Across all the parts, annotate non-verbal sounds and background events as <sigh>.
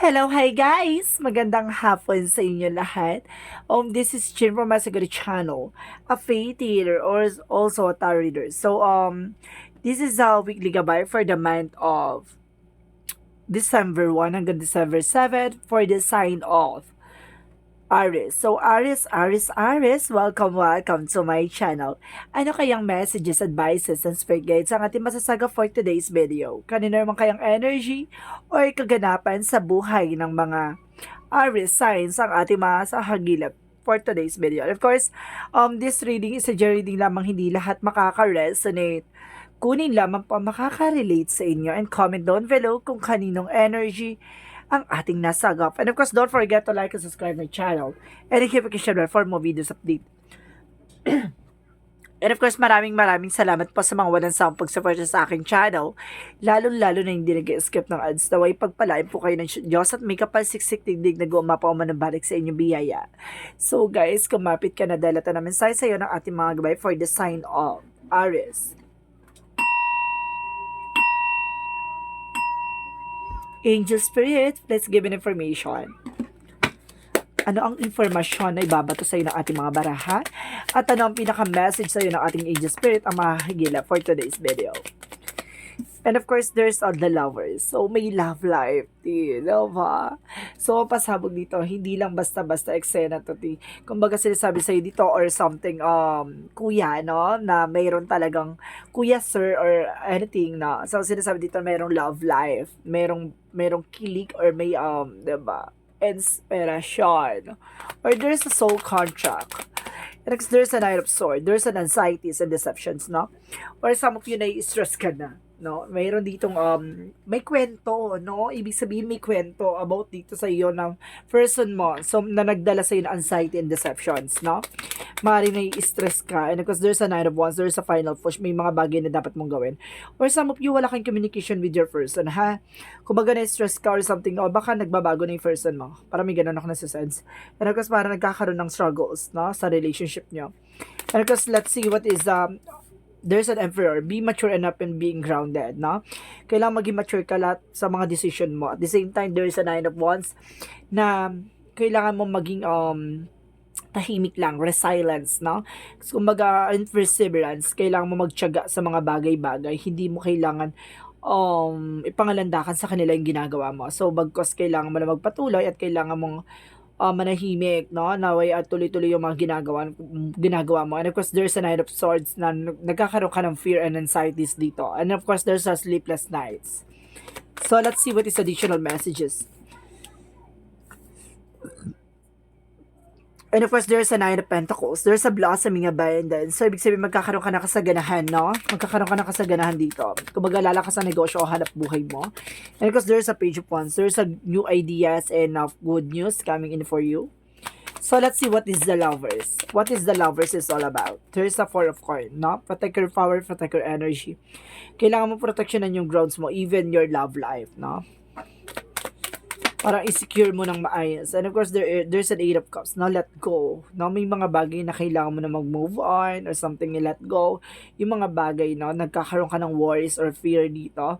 Hello, hi guys! Magandang hapon sa inyo lahat. Um, this is Chin from Masagari Channel, a faith healer or also a tarot reader. So, um, this is a weekly gabay for the month of December 1 hanggang December 7 for the sign of Aries. So, Aries, Aries, Aries, welcome, welcome to my channel. Ano kayang messages, advices, and spirit guides ang ating masasaga for today's video? Kanino naman kayang energy or kaganapan sa buhay ng mga Aries signs ang ating masahagilap for today's video. And of course, um, this reading is a reading lamang hindi lahat makaka-resonate. Kunin lamang po makaka-relate sa inyo and comment down below kung kaninong energy ang ating nasagap. And of course, don't forget to like and subscribe my channel and notification bell for more videos update. <clears throat> And of course, maraming maraming salamat po sa mga walang sawang pag-support sa aking channel. Lalo-lalo na hindi nag-skip ng ads. Naway pagpalain po kayo ng Diyos at may kapal siksik tigdig na gumapaw man ng balik sa inyong biyaya. So guys, kumapit ka na dahil ito namin sa iyo ng ating mga gabay for the sign of Aries. Angel Spirit, let's give an information. Ano ang informasyon na ibabato sa iyo ng ating mga baraha? At ano ang pinaka-message sa iyo ng ating Angel Spirit ang mahihigila for today's video? And of course, there's uh, the lovers. So, may love life, di ba? So, pasabog dito, hindi lang basta-basta eksena to, di. Kumbaga sinasabi sa'yo dito or something, um, kuya, no? Na mayroon talagang, kuya, sir, or anything, na. So, sinasabi dito, mayroong love life. Mayroong, mayroong kilig or may, um, di ba? Inspiration. Or there's a soul contract. Next, there's a Knight of Swords. There's an anxieties and deceptions, no? Or some of you na-stress ka na, no? Mayroon ditong, um, may kwento, no? Ibig sabihin may kwento about dito sa iyo ng person mo. So, na nagdala sa iyo ng anxiety and deceptions, no? Maaaring na-stress ka. And because there's a Knight of Wands, there's a final push. May mga bagay na dapat mong gawin. Or some of you, wala kang communication with your person, ha? Kumbaga na-stress ka or something, o baka nagbabago na yung person mo. Para may ganun ako nasa-sense. And of course, parang nagkakaroon ng struggles, no? Sa relationship nyo. And of course, let's see what is, um, there's an emperor. Be mature enough and being grounded, no? Kailangan maging mature ka lahat sa mga decision mo. At the same time, there's a nine of wands na kailangan mo maging, um, tahimik lang, resilience, no? Kumbaga, and perseverance, kailangan mo magtiyaga sa mga bagay-bagay. Hindi mo kailangan um, ipangalandakan sa kanila yung ginagawa mo. So, bagkos kailangan mo na magpatuloy at kailangan mong uh, manahimik, no? Naway at tuloy-tuloy yung mga ginagawa, ginagawa mo. And of course, there's a Knight of Swords na nagkakaroon ka ng fear and anxieties dito. And of course, there's a sleepless nights. So, let's see what is additional messages. And of course, there's a Nine of Pentacles. There's a blossoming abundance. So, ibig sabihin, magkakaroon ka na kasaganahan, no? Magkakaroon ka na kasaganahan dito. Kumbaga, lalakas sa negosyo o hanap buhay mo. And of course, there's a Page of Wands. There's a new ideas and of good news coming in for you. So, let's see what is the lovers. What is the lovers is all about. There's a Four of Coin, no? Protect your power, protect your energy. Kailangan mo proteksyonan yung grounds mo, even your love life, no? Parang i-secure mo ng maayos. And of course, there, there's an eight of cups. Now, let go. No, may mga bagay na kailangan mo na mag-move on or something you let go. Yung mga bagay, no, nagkakaroon ka ng worries or fear dito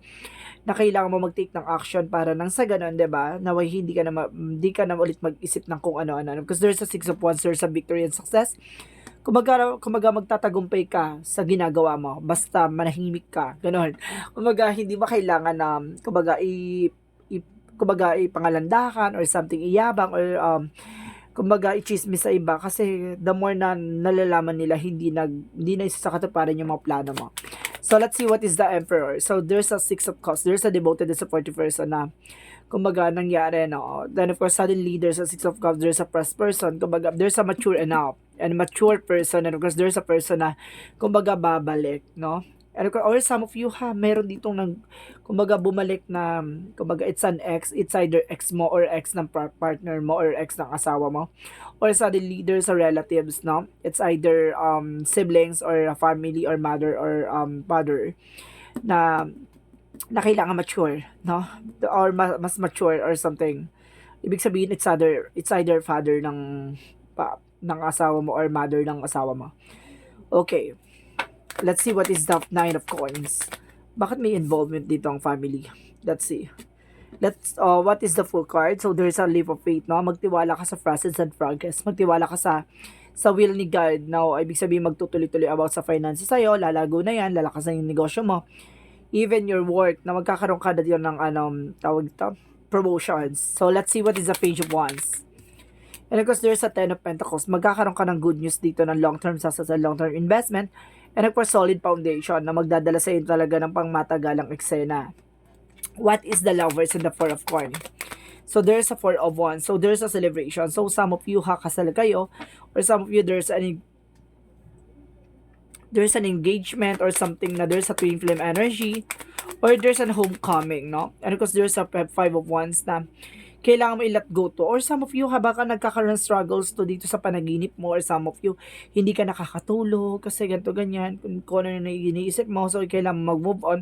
na kailangan mo mag-take ng action para nang sa ganun, 'di ba? Naway hindi ka na hindi ka na ulit mag-isip ng kung ano-ano. Because there's a six of wands, there's a victory and success. Kumaga, kumaga magtatagumpay ka sa ginagawa mo. Basta manahimik ka. Ganon. Kumaga, hindi ba kailangan na, kumaga, i kumbaga ipangalandakan or something iyabang or um, kumbaga i-chismis sa iba kasi the more na nalalaman nila hindi nag hindi na isa sa katuparan yung mga plano mo. So let's see what is the emperor. So there's a six of cups. There's a devoted and supportive person na kumbaga nangyari no. Then of course suddenly there's a six of cups. There's a press person. Kumbaga there's a mature enough and mature person and of course there's a person na kumbaga babalik no or some of you ha, meron ditong nag, kumbaga bumalik na, kumbaga it's an ex, it's either ex mo or ex ng par- partner mo or ex ng asawa mo. Or suddenly there's a relatives, no? It's either um, siblings or family or mother or um, father na na kailangan mature, no? Or mas, mas mature or something. Ibig sabihin it's either it's either father ng pa, ng asawa mo or mother ng asawa mo. Okay. Let's see what is the nine of coins. Bakit may involvement dito ang family? Let's see. Let's, uh, what is the full card? So, there's a leap of faith, no? Magtiwala ka sa process and progress. Magtiwala ka sa sa will ni God. Now, ibig sabihin magtutuloy-tuloy about sa finances sa'yo, lalago na yan, lalakas na yung negosyo mo. Even your work, na magkakaroon ka na din ng, ano, tawag ito, promotions. So, let's see what is the page of wands. And of course, there's a Ten of Pentacles. Magkakaroon ka ng good news dito ng long-term success and long-term investment. And of course, solid foundation na magdadala sa iyo talaga ng pangmatagalang eksena. What is the lovers and the four of coin? So, there's a four of wands. So, there's a celebration. So, some of you, hakasal kayo. Or some of you, there's an there's an engagement or something na there's a twin flame energy or there's an homecoming, no? And of course, there's a five of wands na kailangan mo i-let go to. Or some of you, haba ka nagkakaroon struggles to dito sa panaginip mo. Or some of you, hindi ka nakakatulog kasi ganito ganyan. Kung, kung ano na iniisip mo, so kailangan mo mag-move on.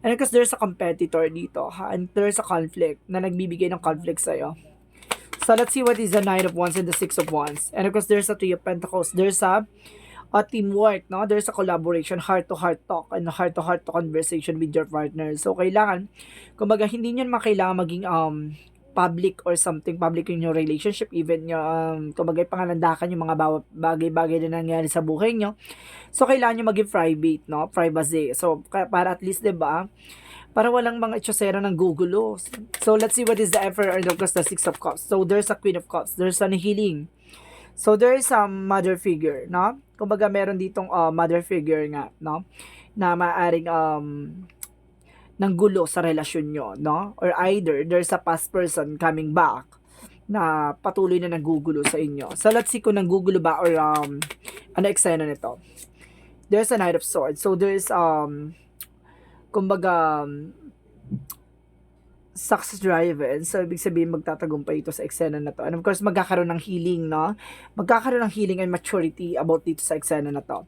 And because there's a competitor dito, ha? and there's a conflict na nagbibigay ng conflict sa'yo. So let's see what is the Nine of Wands and the Six of Wands. And of course, there's a Three of Pentacles. There's a a teamwork, no? There's a collaboration, heart-to-heart talk, and heart-to-heart conversation with your partner. So, kailangan, kumbaga, hindi nyo naman kailangan maging um, public or something public in your relationship even yung um, kumbaga pangalandakan yung mga bagay-bagay na nangyari sa buhay nyo. So kailangan nyo maging private no? Privacy. So para at least 'di ba para walang mga itsosera ng gugulo. So let's see what is the Emperor and of course the Six of Cups. So there's a Queen of Cups. There's an healing so there's a mother figure no? Kumbaga meron ditong uh, mother figure nga no? Na maaring um ng gulo sa relasyon nyo, no? Or either there's a past person coming back na patuloy na nagugulo sa inyo. So let's see kung nanggugulo ba or um ano eksena nito. There's a Knight of Swords. So there's um kumbaga um, success driven. So, ibig sabihin magtatagumpay ito sa eksena na to. And of course, magkakaroon ng healing, no? Magkakaroon ng healing and maturity about dito sa eksena na to.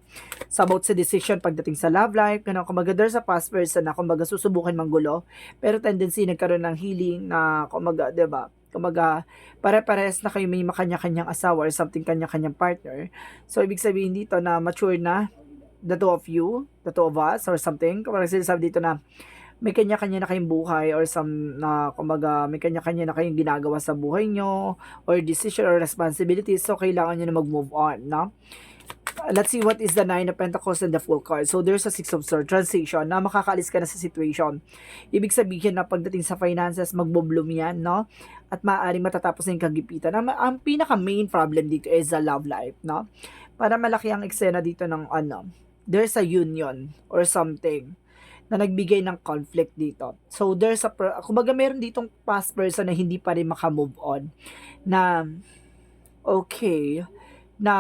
So, about sa decision pagdating sa love life, ganun, kumbaga, there's a past person na, kumbaga, susubukan manggulo. Pero tendency, nagkaroon ng healing na, kumbaga, 'di ba Kumbaga, pare-pares na kayo may makanya-kanyang asawa or something kanya-kanyang partner. So, ibig sabihin dito na mature na the two of you, the two of us, or something. Kumbaga, sinasabi dito na may kanya-kanya na kayong buhay or some na kumbaga may kanya-kanya na kayong ginagawa sa buhay nyo or decision or responsibilities so kailangan nyo na mag-move on no? Let's see what is the nine of pentacles and the full card so there's a six of swords transition na makakaalis ka na sa situation. Ibig sabihin na pagdating sa finances magbo-bloom yan no? At maaaring matatapos na yung kagipitan. Ang, ang pinaka main problem dito is the love life no? Para malaki ang eksena dito ng ano there's a union or something na nagbigay ng conflict dito. So, there's a, kumbaga meron ditong past person na hindi pa rin makamove on na okay na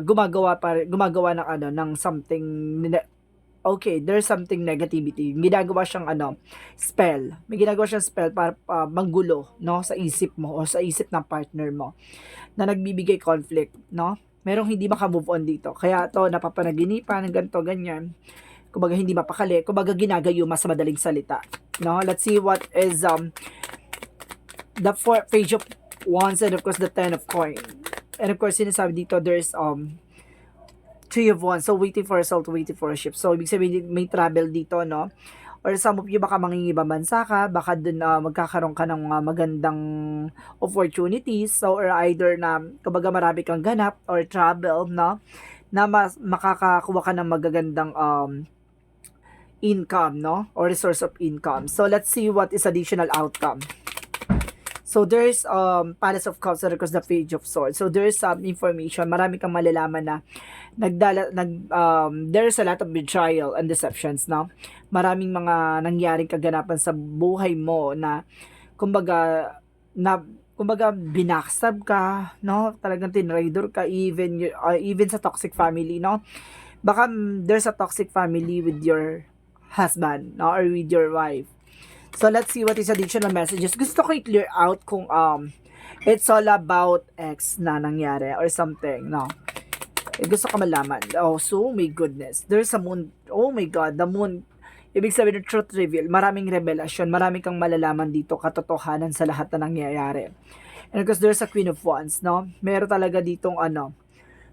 gumagawa pa gumagawa ng ano ng something okay there's something negativity. Ginagawa siyang ano spell. May ginagawa siyang spell para uh, manggulo no sa isip mo o sa isip ng partner mo na nagbibigay conflict no? Merong hindi makamove on dito. Kaya to napapanaginipan ng ganto ganyan kumbaga hindi mapakali, kumbaga ginagayuma sa madaling salita. No? Let's see what is um the four page of wands and of course the ten of coin. And of course, sinasabi dito there's um three of wands. So waiting for a soul to waiting for a ship. So ibig sabihin may travel dito, no? Or some of you baka mangingibang bansa ka, baka dun uh, magkakaroon ka ng uh, magandang opportunities. So or either na kumbaga marami kang ganap or travel, no? Na mas, makakakuha ka ng magagandang um, income, no? Or resource of income. So, let's see what is additional outcome. So, there's um, Palace of Cups course the Page of Swords. So, there's some information. Marami kang malalaman na nagdala, nag, um, there's a lot of betrayal and deceptions, no? Maraming mga nangyaring kaganapan sa buhay mo na, kumbaga, na kumbaga binaksab ka, no? Talagang tinraidor ka even uh, even sa toxic family, no? Baka mm, there's a toxic family with your husband, no? Or with your wife. So let's see what is additional messages. Gusto ko i-clear out kung um it's all about X na nangyari or something, no? Eh, gusto ko malaman. Oh, so my goodness. There's a moon. Oh my God, the moon. Ibig sabihin ng truth reveal, maraming revelasyon, marami kang malalaman dito, katotohanan sa lahat na nangyayari. And because there's a Queen of Wands, no? Meron talaga ditong ano,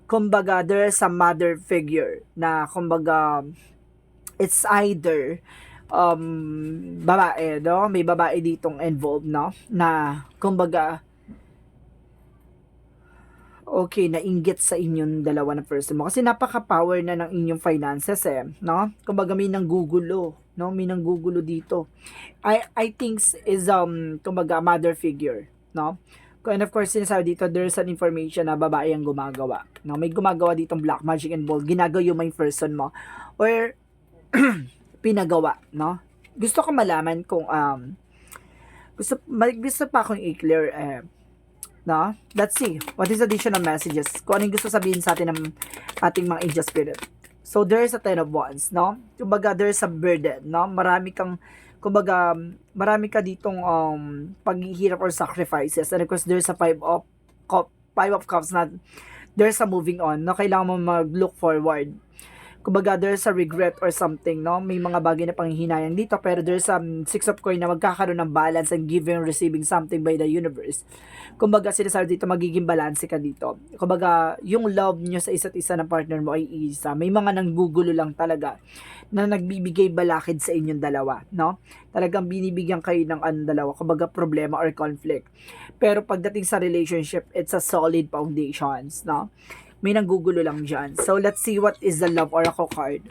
kumbaga, there's a mother figure na, kumbaga, it's either um, babae, no? May babae ditong involved, no? Na, kumbaga, okay, nainggit sa inyong dalawa na person mo. Kasi napaka-power na ng inyong finances eh, no? Kumbaga may nanggugulo, no? May nanggugulo dito. I I think is um kumbaga mother figure, no? And of course, sinasabi dito, there's an information na babae ang gumagawa. No? May gumagawa ditong black magic bold. Ginagawa yung person mo. Or, <clears throat> pinagawa, no? Gusto ko malaman kung, um, gusto, gusto pa akong i-clear, eh, no? Let's see. What is additional messages? Kung ano yung gusto sabihin sa atin ng ating mga angel spirit. So, there's a ten of wands, no? Kumbaga, there's a burden, no? Marami kang, kumbaga, marami ka ditong um, paghihirap or sacrifices. And of course, there's a five of, cup, five of cups na there's a moving on, no? Kailangan mo mag-look forward. Kumbaga, there's a regret or something, no? May mga bagay na panghihinayang dito, pero there's some six of coin na magkakaroon ng balance and giving and receiving something by the universe. Kumbaga, sinasabi dito, magiging balance ka dito. Kumbaga, yung love nyo sa isa't isa ng partner mo ay isa. May mga nanggugulo lang talaga na nagbibigay balakid sa inyong dalawa, no? Talagang binibigyan kayo ng ano dalawa, kumbaga problema or conflict. Pero pagdating sa relationship, it's a solid foundations, no? May nanggugulo lang dyan. So, let's see what is the love oracle card.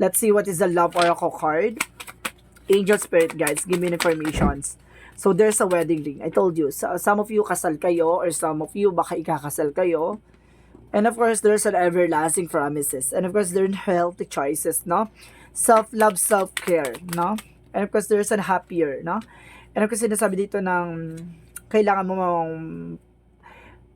Let's see what is the love oracle card. Angel Spirit guides, give me informations. So, there's a wedding ring. I told you, so, some of you kasal kayo or some of you baka ikakasal kayo. And of course, there's an everlasting promises. And of course, there are healthy choices, no? Self-love, self-care, no? And of course, there's an happier, no? And of course, sinasabi dito ng kailangan mo mong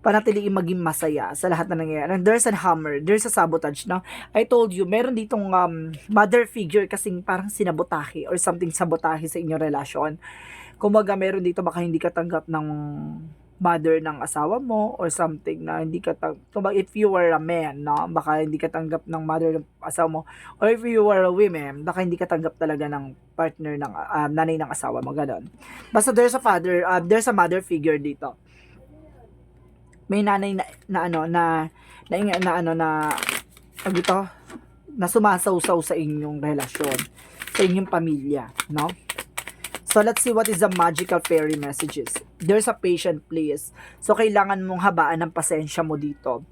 panatiliin maging masaya sa lahat na nangyayari. And there's a hammer, there's a sabotage, no? I told you, meron ditong um, mother figure kasing parang sinabotahe or something sabotahe sa inyong relasyon. Kumbaga, meron dito baka hindi ka tanggap ng mother ng asawa mo or something na hindi ka tang kumbaga if you were a man no baka hindi ka tanggap ng mother ng asawa mo or if you were a woman baka hindi ka tanggap talaga ng partner ng ah, nanay ng asawa mo ganun basta there's a father ah, there's a mother figure dito may nanay na, na ano na na, na ano na tawag dito na sumasawsaw sa inyong relasyon sa inyong pamilya no So, let's see what is the magical fairy messages. There's a patient, please. So, kailangan mong habaan ng pasensya mo dito.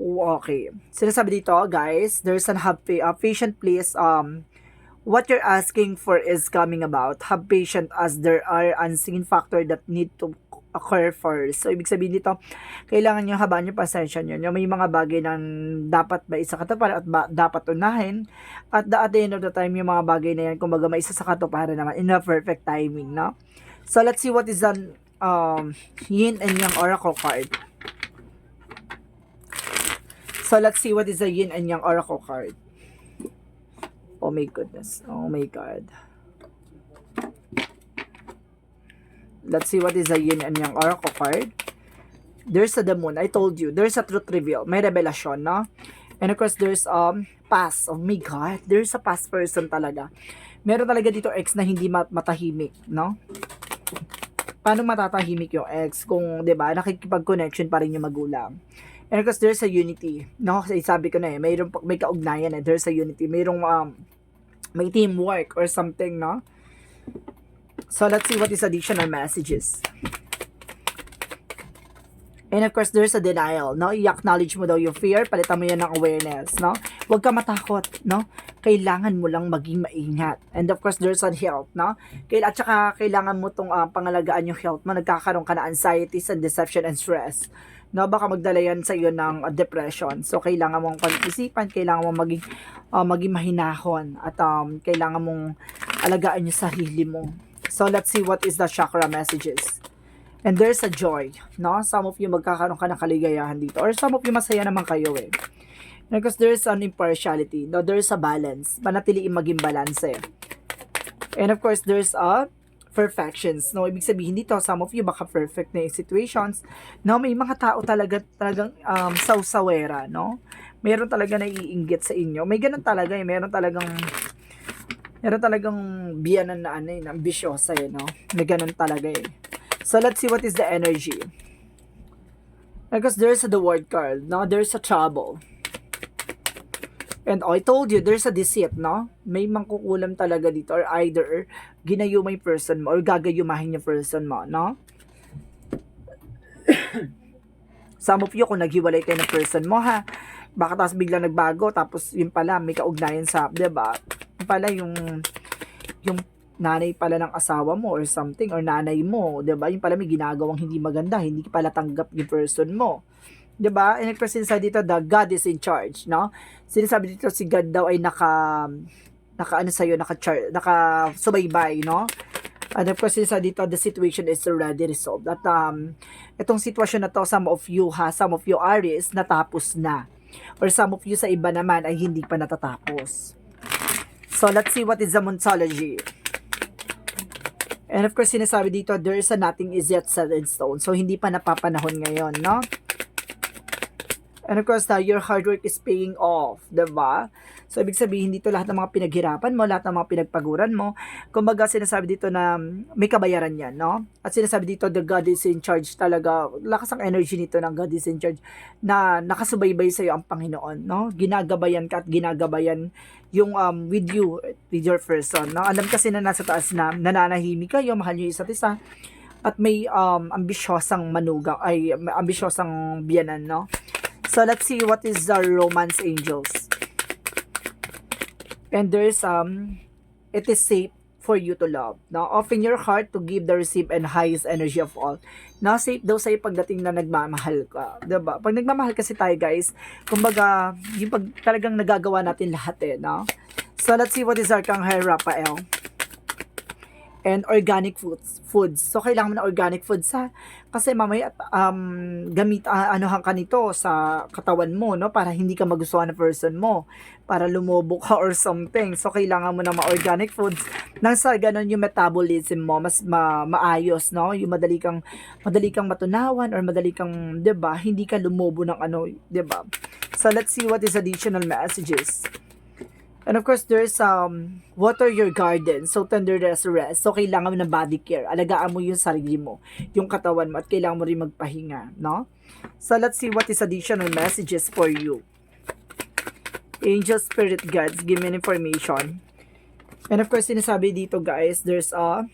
Okay. Sinasabi dito, guys, there's an have uh, patient, please. Um, what you're asking for is coming about. Have patient as there are unseen factor that need to occur first. So, ibig sabihin dito, kailangan nyo habaan yung pasensya nyo. Yung May mga bagay na dapat ba isa katuparan at ba, dapat unahin. At the, at the end of the time, yung mga bagay na yan, kumbaga may isa sa katuparan naman in a perfect timing, no? So, let's see what is the um, yin and yang oracle card. So, let's see what is the yin and yang oracle card. Oh my goodness. Oh my God. Let's see what is the yin and yang oracle card. There's a the moon. I told you. There's a truth reveal. May revelasyon, no? And of course, there's um past. Oh my God. There's a past person talaga. Meron talaga dito ex na hindi mat- matahimik, no? Paano matatahimik yung ex kung, di ba, nakikipag-connection pa rin yung magulang. And of course, there's a unity. No, sabi ko na eh, mayroong, may kaugnayan eh. There's a unity. Mayroong, um, may teamwork or something, no? So, let's see what is additional messages. And of course, there's a denial, no? I-acknowledge mo daw yung fear, palitan mo yan ng awareness, no? Huwag ka matakot, no? Kailangan mo lang maging maingat. And of course, there's a health, no? At saka, kailangan mo tong uh, pangalagaan yung health mo. Nagkakaroon ka na anxieties and deception and stress. No, baka magdala yan sa iyo ng uh, depression. So, kailangan mong pag-isipan, kailangan mong maging, uh, maging mahinahon, at um, kailangan mong alagaan yung sarili mo. So, let's see what is the chakra messages. And there's a joy, no? Some of you magkakaroon ka ng kaligayahan dito. Or some of you masaya naman kayo eh. Because there's an impartiality. No, there's a balance. Manatiliin maging balance eh. And of course, there's a perfections. No, ibig sabihin dito, some of you baka perfect na yung situations. No, may mga tao talaga talagang um, sawsawera, no? Meron talaga na iinggit sa inyo. May ganun talaga eh. Meron talagang meron talagang biyanan na ano eh, na ambisyosa eh, no? May ganun talaga eh. So let's see what is the energy. Because there's the word card, no? There's a trouble. And oh, I told you, there's a deceit, no? May mangkukulam talaga dito or either ginayuma yung person mo or gagayumahin yung person mo, no? <coughs> Some of you, kung naghiwalay kayo ng person mo, ha? Baka tapos biglang nagbago, tapos yun pala, may kaugnayan sa, di ba? Yun pala yung, yung nanay pala ng asawa mo or something, or nanay mo, di ba? Yung pala may ginagawang hindi maganda, hindi pala tanggap yung person mo. 'di ba? And sinasabi dito, the God is in charge, no? Sinasabi dito, si God daw ay naka, naka ano sa'yo, naka, char, naka subaybay, no? And of course, sinasabi dito, the situation is already resolved. At um, itong sitwasyon na to, some of you ha, some of you Aries, natapos na. Or some of you sa iba naman ay hindi pa natatapos. So, let's see what is the Montology. And of course, sinasabi dito, there is a nothing is yet set in stone. So, hindi pa napapanahon ngayon, no? And of course, your hard work is paying off, ba? So, ibig sabihin dito lahat ng mga pinaghirapan mo, lahat ng mga pinagpaguran mo, kumbaga sinasabi dito na may kabayaran yan, no? At sinasabi dito, the God is in charge talaga. Lakas ang energy nito ng God is in charge na nakasubaybay sa iyo ang Panginoon, no? Ginagabayan ka at ginagabayan yung um, with you, with your person, no? Alam kasi na nasa taas na nananahimik kayo, mahal niyo isa't isa at may um, ambisyosang manugang, ay ambisyosang biyanan, no? So let's see what is the romance angels. And there's um it is safe for you to love. Now, open your heart to give the receive and highest energy of all. Now, safe daw sa'yo pagdating na nagmamahal ka. 'di ba? Pag nagmamahal kasi tayo, guys, kumbaga, yung pag talagang nagagawa natin lahat eh, no? So, let's see what is Arcangel Raphael and organic foods. Foods. So kailangan mo na organic foods ha. Kasi mamaya um gamit uh, anuhan ka nito sa katawan mo no para hindi ka magustuhan ng person mo, para lumobo ka or something. So kailangan mo na ma-organic foods nang sa ganun yung metabolism mo mas ma- maayos no, yung madali kang madali kang matunawan or madali kang 'di ba, hindi ka lumobo ng ano, 'di ba? So let's see what is additional messages. And of course, there's um, water your garden. So, tender rest, rest. So, kailangan mo ng body care. Alagaan mo yung sarili mo, yung katawan mo, at kailangan mo rin magpahinga, no? So, let's see what is additional messages for you. Angel, spirit, guides, give me information. And of course, sinasabi dito, guys, there's a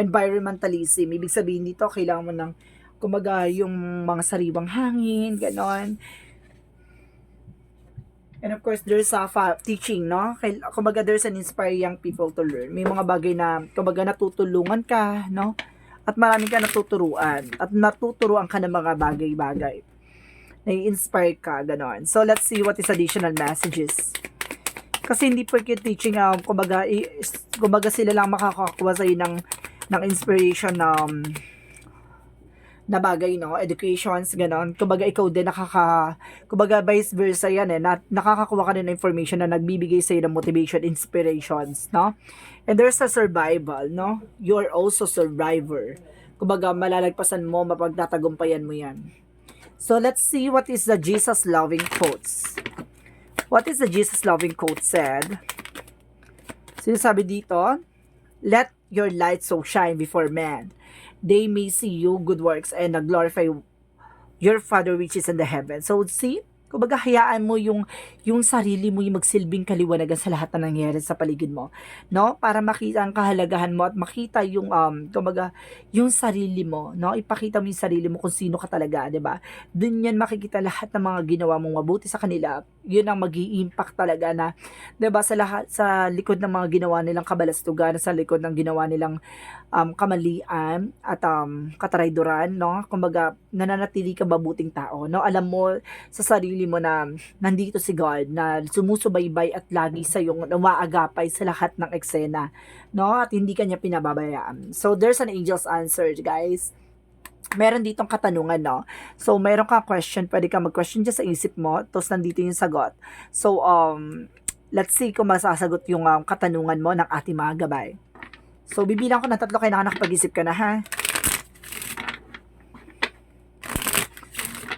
environmentalism. Ibig sabihin dito, kailangan mo ng, kumaga, yung mga sariwang hangin, ganon And of course, there's a fa- teaching, no? Kumbaga, there's an inspire young people to learn. May mga bagay na, kumbaga, natutulungan ka, no? At marami ka natuturuan. At natuturuan ka ng mga bagay-bagay. Nai-inspire ka, ganon. So, let's see what is additional messages. Kasi hindi porket teaching, um, kumbaga, kumbaga sila lang makakakuha sa'yo ng, ng inspiration um, na bagay, no? Educations, ganon. Kumbaga, ikaw din nakaka... Kumbaga, vice versa yan, eh. Na, nakakakuha ka din ng information na nagbibigay sa'yo ng motivation, inspirations, no? And there's a survival, no? You're also survivor. Kumbaga, malalagpasan mo, mapagtatagumpayan mo yan. So, let's see what is the Jesus-loving quotes. What is the Jesus-loving quote said? Sinasabi dito, Let your light so shine before men they may see you good works and glorify your Father which is in the heaven. So, see, kumbaga hayaan mo yung yung sarili mo yung magsilbing kaliwanagan sa lahat na nangyayari sa paligid mo no? Para makita ang kahalagahan mo at makita yung um kumbaga yung sarili mo no? Ipakita mo yung sarili mo kung sino ka talaga 'di ba? Dun yan makikita lahat ng mga ginawa mong mabuti sa kanila. Yun ang magi-impact talaga na 'di ba sa lahat sa likod ng mga ginawa nilang kabalastugan sa likod ng ginawa nilang um, kamalian at um, katrayduran no? Kumbaga nananatili ka mabuting tao no alam mo sa sarili mo na nandito si God na sumusubaybay at lagi sa yung umaagapay sa lahat ng eksena no at hindi kanya pinababayaan so there's an angel's answer guys meron ditong katanungan, no? So, meron kang question, pwede ka mag-question dyan sa isip mo, tapos nandito yung sagot. So, um, let's see kung masasagot yung um, katanungan mo ng ating mga gabay. So, bibilang ko ng tatlo, kailangan nakapag-isip ka na, ha?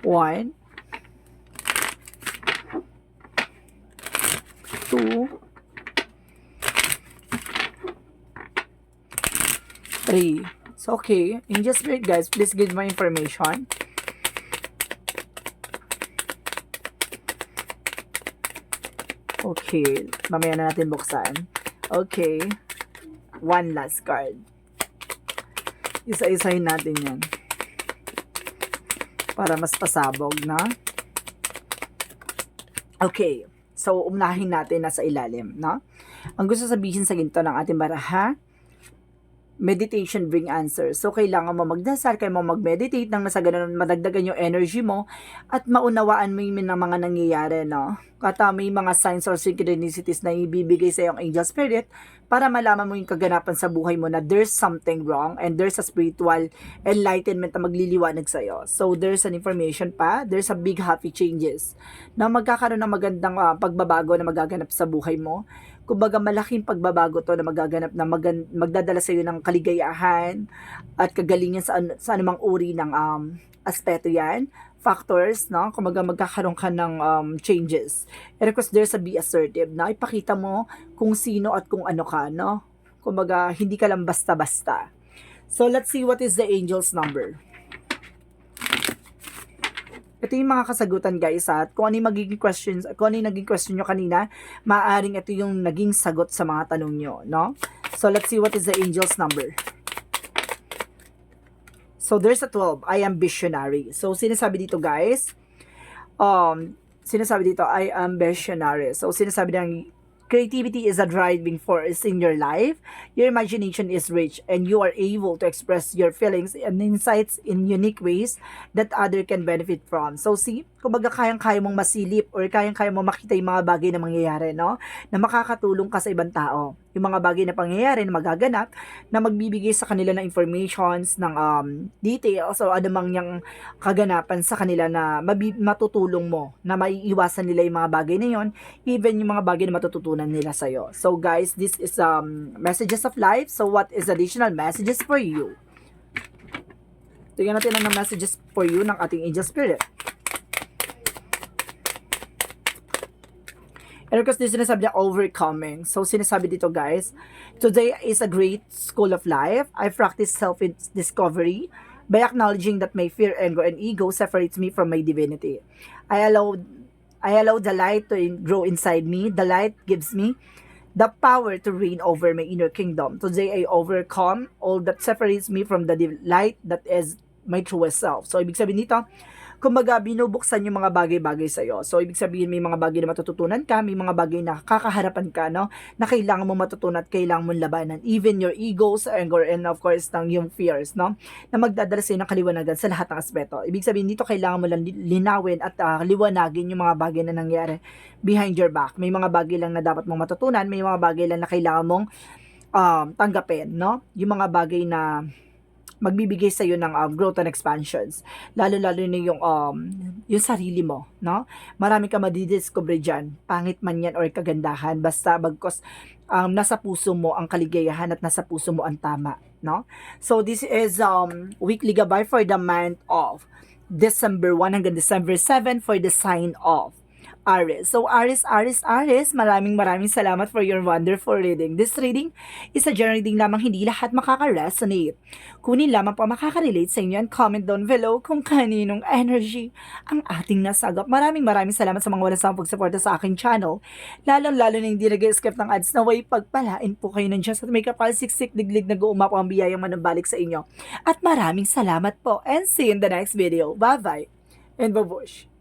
One. Two. Three. So, okay. In just wait, guys. Please give my information. Okay. Mamaya na natin buksan. Okay. One last card. Isa-isahin natin yan. Para mas pasabog, na? Okay. So, unahin natin nasa ilalim, no? Ang gusto sabihin sa ginto ng ating baraha, meditation bring answers. So, kailangan mo magdasal, kaya mo mag-meditate nang nasa ganun madagdagan yung energy mo at maunawaan mo yung mga nangyayari, no? At uh, may mga signs or synchronicities na ibibigay sa iyong angel spirit para malaman mo yung kaganapan sa buhay mo na there's something wrong and there's a spiritual enlightenment na magliliwanag sa iyo. So, there's an information pa, there's a big happy changes na magkakaroon ng magandang uh, pagbabago na magaganap sa buhay mo kumbaga malaking pagbabago to na magaganap na magan, magdadala sa iyo ng kaligayahan at kagalingan sa, an- sa anumang uri ng um, aspeto yan factors, no? Kumbaga magkakaroon ka ng um, changes. And of course, there's a be assertive, na ipakita mo kung sino at kung ano ka, no? Kumbaga, hindi ka lang basta-basta. So, let's see what is the angel's number. Ito yung mga kasagutan guys. At kung ano yung magiging questions, kung ano yung naging question nyo kanina, maaaring ito yung naging sagot sa mga tanong nyo, no? So, let's see what is the angel's number. So, there's a 12. I am visionary. So, sinasabi dito guys, um, sinasabi dito, I am visionary. So, sinasabi ng creativity is a driving force in your life. Your imagination is rich and you are able to express your feelings and insights in unique ways that other can benefit from. So see, kumbaga kayang-kaya mong masilip or kayang-kaya mong makita yung mga bagay na mangyayari, no? Na makakatulong ka sa ibang tao. Yung mga bagay na pangyayari na magaganap na magbibigay sa kanila ng informations, ng um, details o anumang yung kaganapan sa kanila na matutulong mo na maiiwasan nila yung mga bagay na yon even yung mga bagay na matututunan nila sa'yo. So guys, this is um, messages of life. So what is additional messages for you? Tingnan natin ang messages for you ng ating angel spirit. And of course, this sinasabi niya overcoming. So, sinasabi dito guys, today is a great school of life. I practice self-discovery by acknowledging that my fear, anger, and ego separates me from my divinity. I allow, I allow the light to in- grow inside me. The light gives me the power to reign over my inner kingdom. Today, I overcome all that separates me from the light that is my truest self. So, ibig sabihin dito, kumbaga binubuksan yung mga bagay-bagay sa iyo. So ibig sabihin may mga bagay na matututunan ka, may mga bagay na kakaharapan ka no na kailangan mo matutunan at kailangan mong labanan. Even your egos, anger and of course ng yung fears no na magdadala sa iyo ng kaliwanagan sa lahat ng aspeto. Ibig sabihin dito kailangan mo lang linawin at uh, liwanagin yung mga bagay na nangyari behind your back. May mga bagay lang na dapat mong matutunan, may mga bagay lang na kailangan mong um, tanggapin, no? Yung mga bagay na magbibigay sa iyo ng um, growth and expansions. Lalo-lalo na yung um, yung sarili mo, no? Marami ka madidiscover diyan, pangit man yan or kagandahan, basta bagkos um, nasa puso mo ang kaligayahan at nasa puso mo ang tama, no? So this is um weekly gabay for the month of December 1 hanggang December 7 for the sign of Aries. So Aries, Aries, Aries, maraming maraming salamat for your wonderful reading. This reading is a general reading lamang hindi lahat makaka-resonate. Kunin lamang po makaka-relate sa inyo and comment down below kung kaninong energy ang ating nasagap. Maraming maraming salamat sa mga walang sawang pagsuporta sa aking channel. Lalong-lalo na hindi nag-skip ng ads na way pagpalain po kayo ng Diyos at may kapal siksik diglig na guuma po ang biyayang manambalik sa inyo. At maraming salamat po and see you in the next video. Bye-bye and babush.